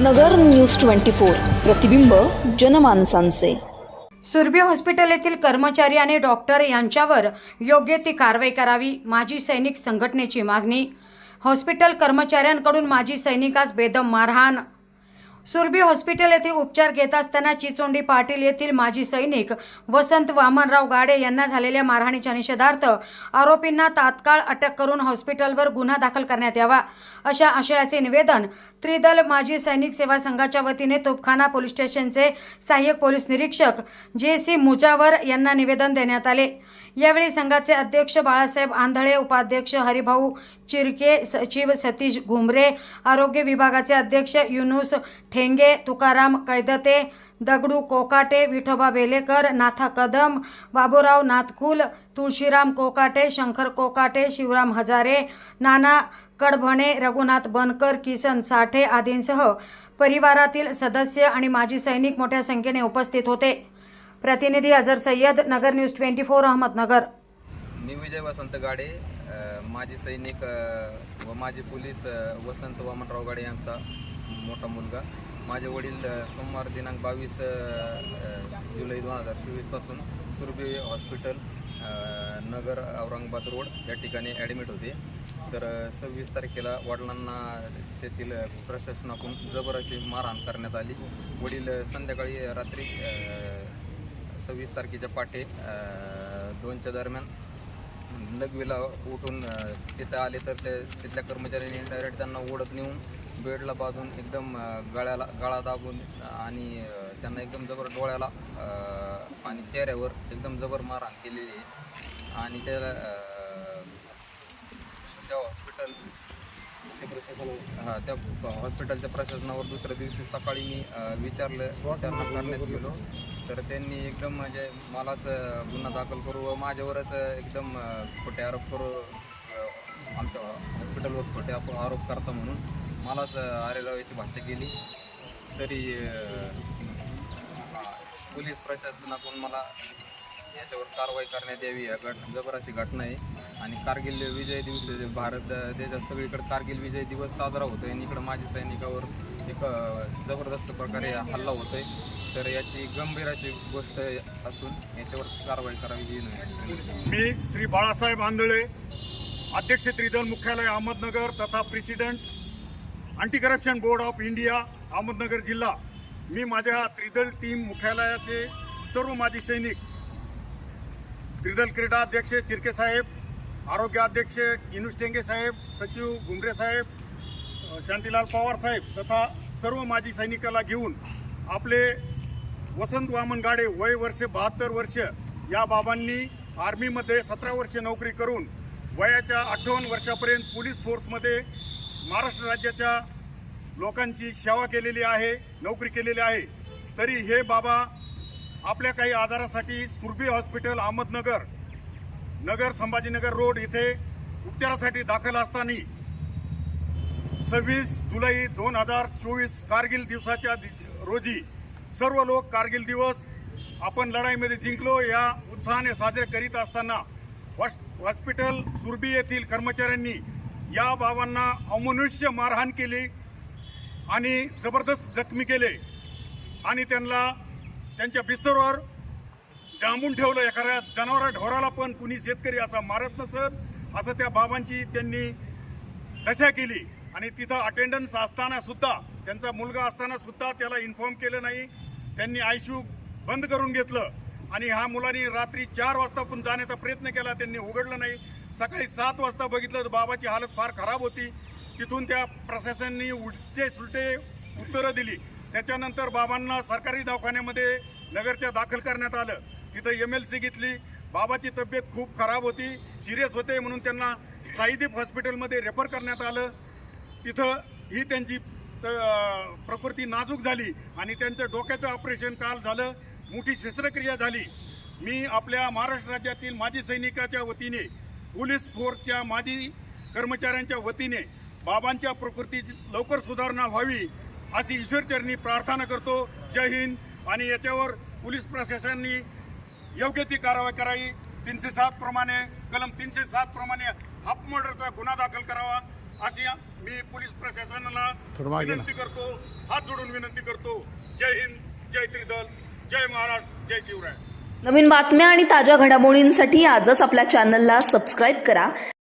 नगर news twenty four प्रतिबिंब जनमानसांचे. Surabhi hospital येथील कर्मचारी आणि डॉक्टर यांच्यावर योग्य ती कारवाई करावी माजी सैनिक संघटनेची मागणी. हॉस्पिटल कर्मचाऱ्यांकडून माजी सैनिकास बेदम मारहाण सुरभी हॉस्पिटल येथे उपचार घेत असताना चिचोंडी पाटील येथील माजी सैनिक वसंत वामनराव गाडे यांना झालेल्या मारहाणीच्या निषेधार्थ आरोपींना तात्काळ अटक करून हॉस्पिटलवर गुन्हा दाखल करण्यात यावा अशा आशयाचे निवेदन त्रिदल माजी सैनिक सेवा संघाच्या वतीने तोपखाना पोलीस स्टेशनचे सहाय्यक पोलीस निरीक्षक जे सी मुजावर यांना निवेदन देण्यात आले. यावेळी संघाचे अध्यक्ष बाळासाहेब आंधळे उपाध्यक्ष हरिभाऊ चिरके सचिव सतीश घुमरे आरोग्य विभागाचे अध्यक्ष युनुस ठेंगे तुकाराम कैदते दगडू कोकाटे विठोबा बेलेकर नाथा कदम बाबूराव नाथकुल तुळशीराम कोकाटे शंकर कोकाटे शिवराम हजारे नाना कडभणे रघुनाथ बनकर किसन साठे आदींसह परिवारातील सदस्य आणि माजी सैनिक मोठ्या संख्येने उपस्थित होते. प्रतिनिधी Azhar Sayyad Nagar news twenty four Ahmednagar. मी विजय वसंत गाडे माजी सैनिक व माजी पोलीस वसंत वामनराव गाडे यांचा मोठा मुलगा. माझे वडील सोमवार दिनांक बावीस जुलै दोन हजार चोवीसपासून सुरभी हॉस्पिटल नगर औरंगाबाद रोड या ठिकाणी ॲडमिट होते. तर सव्वीस तारखेला वडिलांना तेथील प्रशासनाकडून जबर अशी मारहाण करण्यात आली. वडील संध्याकाळी रात्री सव्वीस तारखेच्या पाठे दोनच्या दरम्यान लगवीला उठून तिथं आले तर ते तिथल्या कर्मचाऱ्यांनी डायरेक्ट त्यांना ओढत नेऊन बेडला बांधून एकदम गळ्याला गळा दाबून आणि त्यांना एकदम जबर डोळ्याला आणि चेहऱ्यावर एकदम जबर मारहाण केलेली आहे. आणि त्याला अ, त्या हॉस्पिटल हां त्या हॉस्पिटलच्या प्रशासनावर दुसऱ्या दिवशी सकाळी मी विचारलं विचारणा करण्यात गेलो. तर त्यांनी एकदम म्हणजे मलाच गुन्हा दाखल करू व माझ्यावरच एकदम खोटे आरोप करू आमच्या हॉस्पिटलवर खोटे आरोप करता म्हणून मलाच आरेरावाची भाषा केली तरी पोलीस प्रशासनाकडून मला याच्यावर कारवाई करण्यात यावी या घट जबर अशी घटना आहे. आणि कारगिल विजय दिवस जे भारत देशात सगळीकडे कारगिल विजय दिवस साजरा होतोय. आणि इकडं माझ्या सैनिकावर एक जबरदस्त प्रकारे हल्ला होतोय. तर याची गंभीर अशी गोष्ट असून याच्यावर कारवाई करावी ही नाही मी श्री बाळासाहेब आंधळे अध्यक्ष त्रिदल मुख्यालय अहमदनगर तथा president anti corruption board of India Ahmednagar जिल्हा. मी माझ्या त्रिदल टीम मुख्यालयाचे सर्व माजी सैनिक त्रिदल क्रीडा अध्यक्ष चिरके साहेब आरोग्य अध्यक्ष टेंगे साहेब सचिव घुमरे साहेब शांतीलाल पवार साहेब तथा सर्व माजी सैनिकाला घेऊन आपले वसंत वामन गाडे वय वर्ष बहात्तर वर्ष या बाबांनी आर्मीमध्ये सतरा वर्षे नोकरी करून वयाच्या अठ्ठावन्न वर्षापर्यंत पोलीस फोर्समध्ये महाराष्ट्र राज्याच्या लोकांची सेवा केलेली आहे नोकरी केलेली आहे. तरी हे बाबा आपल्या काही आजारासाठी सुरभी हॉस्पिटल अहमदनगर नगर संभाजीनगर रोड इथे उपचारासाठी दाखल असताना सव्वीस जुलै दोन हजार चोवीस कारगिल दिवसाच्या दि- रोजी सर्व लोक कारगिल दिवस आपण लढाईमध्ये जिंकलो. या उत्साहाने साजरे करीत असताना हॉस- हॉस्पिटल सुरबी येथील कर्मचाऱ्यांनी या बाबांना अमनुष्य मारहाण केली आणि जबरदस्त जखमी केले आणि त्यांना त्यांच्या बिस्तरवर डांबून ठेवलं एखाद्या जनावरा ढोराला पण कुणी शेतकरी असा मारत नसत असं त्या बाबांची त्यांनी दशा केली. आणि तिथं अटेंडन्स असताना सुद्धा त्यांचा मुलगा असताना सुद्धा त्याला इन्फॉर्म केलं नाही. त्यांनी आयसीयू बंद करून घेतलं. आणि ह्या मुलांनी रात्री चार वाजता पण जाण्याचा प्रयत्न केला त्यांनी उघडलं नाही. सकाळी सात वाजता बघितलं तर बाबाची हालत फार खराब होती. तिथून त्या प्रशासनाने उलटे सुलटे उत्तरं दिली. त्याच्यानंतर बाबांना सरकारी दवाखान्यामध्ये नगरच्या दाखल करण्यात आलं. तिथं एम एल सी घेतली. बाबाची तब्येत खूप खराब होती. सिरियस होते म्हणून त्यांना साईदीप हॉस्पिटलमध्ये रेफर करण्यात आलं. तिथं ही त्यांची त- प्रकृती नाजूक झाली आणि त्यांचं डोक्याचं ऑपरेशन काल झालं. मोठी शस्त्रक्रिया झाली. मी आपल्या महाराष्ट्र राज्यातील माजी सैनिकाच्या वतीने पोलीस फोर्सच्या माजी कर्मचाऱ्यांच्या वतीने बाबांच्या प्रकृतीची लवकर सुधारणा व्हावी अशी ईश्वरचरणी प्रार्थना करतो. जय हिंद. आणि याच्यावर पोलीस प्रशासनाने योग्य ती कारवाई करावी. तीनशे सात प्रमाणे कलम तीनशे सात प्रमाणे हाफ मर्डरचा गुन्हा दाखल करावा. अशी मी पोलीस प्रशासनाला. विनंती करतो. हात जोडून विनंती करतो. जय हिंद जय त्रिदल जय महाराष्ट्र जय शिवराय. नवीन बातम्या आणि ताज्या घडामोडींसाठी आजच आपल्या चॅनलला सबस्क्राईब करा.